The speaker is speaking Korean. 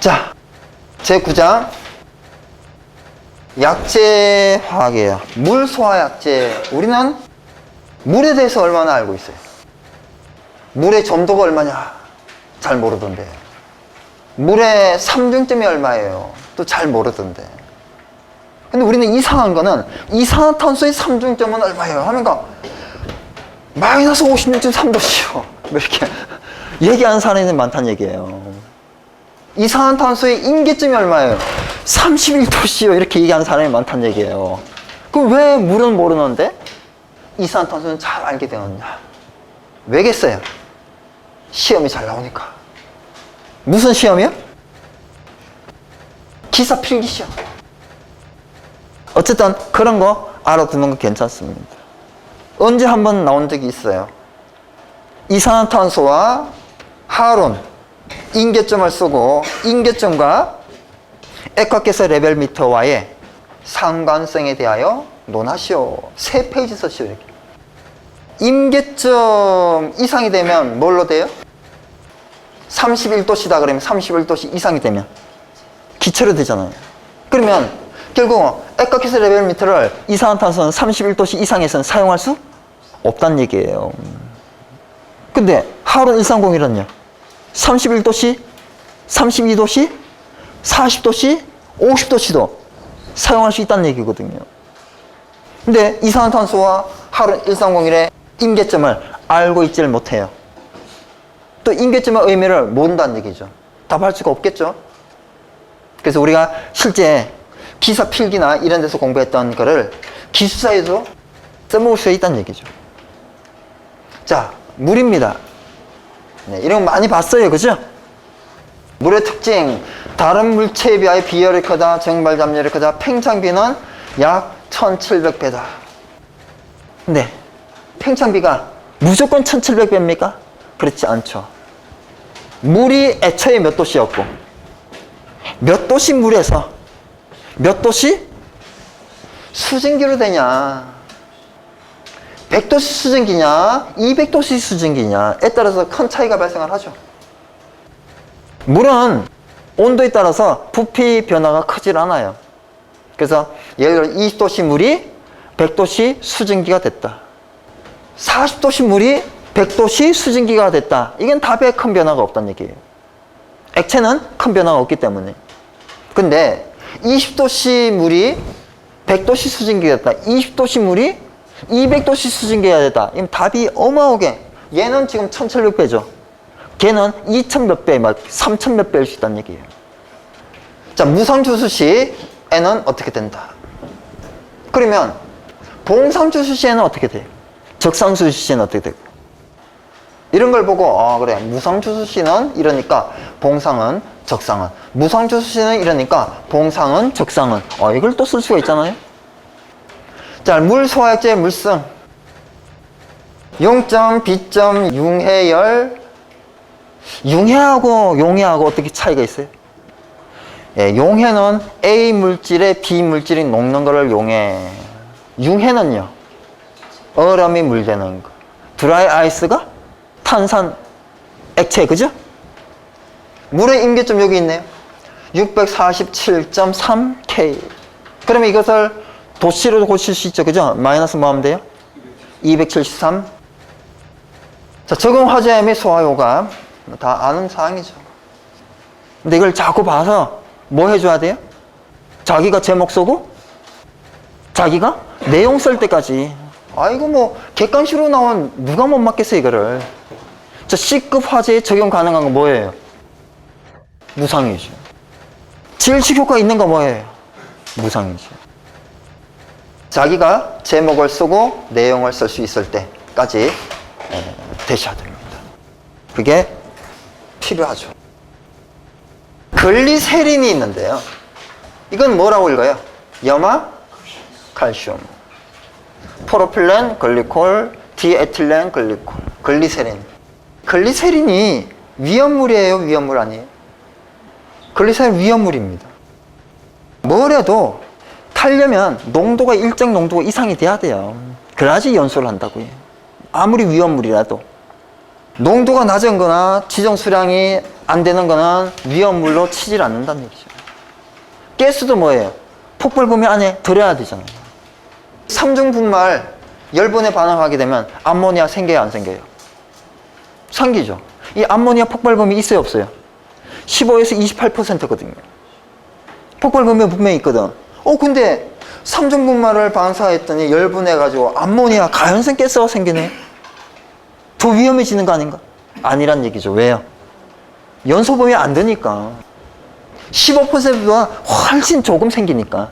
자, 제 9장. 약재 화학이에요. 물 소화 약재. 우리는 물에 대해서 얼마나 알고 있어요? 물의 점도가 얼마냐? 잘 모르던데. 물의 삼중점이 얼마예요? 또 잘 모르던데. 근데 우리는 이상한 거는 이산화탄소의 삼중점은 얼마예요? 하니까 마이너스 56.3도씨요. 뭐 이렇게 얘기하는 사람이 많다는 얘기예요. 이산화탄소의 임계점이 얼마예요? 31도씨요. 이렇게 얘기하는 사람이 많다는 얘기예요. 그럼 왜 물은 모르는데 이산화탄소는 잘 알게 되었냐? 왜겠어요? 시험이 잘 나오니까. 무슨 시험이요? 기사 필기 시험. 어쨌든 그런 거 알아두는 거 괜찮습니다. 언제 한 번 나온 적이 있어요. 이산화탄소와 하론, 인계점을 쓰고 인계점과 액화가스 레벨 미터와의 상관성에 대하여 논하시오. 세 페이지 써시오. 이렇게. 임계점 이상이 되면 뭘로 돼요? 31도씨다 그러면 31도씨 이상이 되면 기체로 되잖아요. 그러면 결국 액화가스 레벨 미터를 이산화탄소는 31도씨 이상에서는 사용할 수 없다는 얘기예요. 근데 하루 130이란요. 31도씨, 32도씨, 40도씨, 50도씨도 사용할 수 있다는 얘기거든요. 근데 이산화탄소와 하루 130일의 임계점을 알고 있지를 못해요. 또 임계점의 의미를 모른다는 얘기죠. 답할 수가 없겠죠. 그래서 우리가 실제 기사 필기나 이런 데서 공부했던 거를 기술사에도 써먹을 수 있다는 얘기죠. 자, 물입니다. 네, 이런 거 많이 봤어요. 그죠? 물의 특징, 다른 물체에 비하여 비열이 크다, 정발 담열이 크다, 팽창비는 약 1700배다. 근데 팽창비가 무조건 1700배입니까? 그렇지 않죠. 물이 애초에 몇 도씨였고, 몇 도씨 물에서 몇 도씨? 수증기로 되냐? 100도씨 수증기냐? 200도씨 수증기냐에 따라서 큰 차이가 발생을 하죠. 물은 온도에 따라서 부피 변화가 크질 않아요. 그래서 예를 들어 20도씨 물이 100도씨 수증기가 됐다. 40도씨 물이 100도씨 수증기가 됐다. 이건 답에 큰 변화가 없다는 얘기예요. 액체는 큰 변화가 없기 때문에. 근데 20도씨 물이 100도씨 수증기가 됐다. 20도씨 물이 200도씨 수증기가 됐다. 이건 답이 어마어마하게 얘는 지금 1700배죠. 걔는 2000 몇 배, 막 3000 몇 배일 수 있다는 얘기예요. 자, 무상주수시에는 어떻게 된다? 그러면 봉상주수시에는 어떻게 돼요? 적상주수시에는 어떻게 되고? 이런 걸 보고 아 그래 무상주수시는 이러니까 봉상은 적상은 무상주수시는 이러니까 봉상은 적상은 어 이걸 또 쓸 수가 있잖아요. 자, 물 소화약제 물성 용점, 비점, 융해열 융해하고 용해하고 어떻게 차이가 있어요? 예, 용해는 A 물질에 B 물질이 녹는 거를 용해. 융해는요. 얼음이 물되는 거. 드라이 아이스가 탄산 액체, 그죠? 물의 임계점 여기 있네요. 647.3K. 그러면 이것을 도시로 고칠 수 있죠, 그죠? 마이너스 뭐 하면 돼요? 273. 자, 적응 화재 및 소화효과. 다 아는 사항이죠. 근데 이걸 자꾸 봐서 뭐 해줘야 돼요? 자기가 제목 쓰고 자기가 내용 쓸 때까지 아이고 뭐 객관식으로 나온 누가 못 맞겠어 이거를 자 C급 화재에 적용 가능한 건 뭐예요? 무상이죠 질식 효과 있는 거 뭐예요? 무상이죠 자기가 제목을 쓰고 내용을 쓸 수 있을 때까지 에, 되셔야 됩니다 그게 필요하죠 글리세린이 있는데요. 이건 뭐라고 읽어요? 염화 칼슘. 포로필렌 글리콜, 디에틸렌 글리콜, 글리세린. 글리세린이 위험물이에요, 위험물 아니에요? 글리세린 위험물입니다. 뭐래도 타려면 농도가 일정 농도 이상이 돼야 돼요. 그래야지 연소를 한다고요. 아무리 위험물이라도. 농도가 낮은 거나 지정 수량이 안 되는 거는 위험물로 치질 않는다는 얘기죠. 가스도 뭐예요? 폭발 범위 안에 들어야 되잖아요. 삼중 분말 열분에 반응하게 되면 암모니아 생겨요, 안 생겨요? 생기죠. 이 암모니아 폭발 범위 있어요, 없어요? 15에서 28%거든요. 폭발 범위 분명히 있거든. 어, 근데 삼중 분말을 반사했더니 열분해가지고 암모니아 가연성 가스가 생기네. 더 위험해지는 거 아닌가? 아니란 얘기죠. 왜요? 연소 범위 안 되니까. 15%보다 훨씬 조금 생기니까.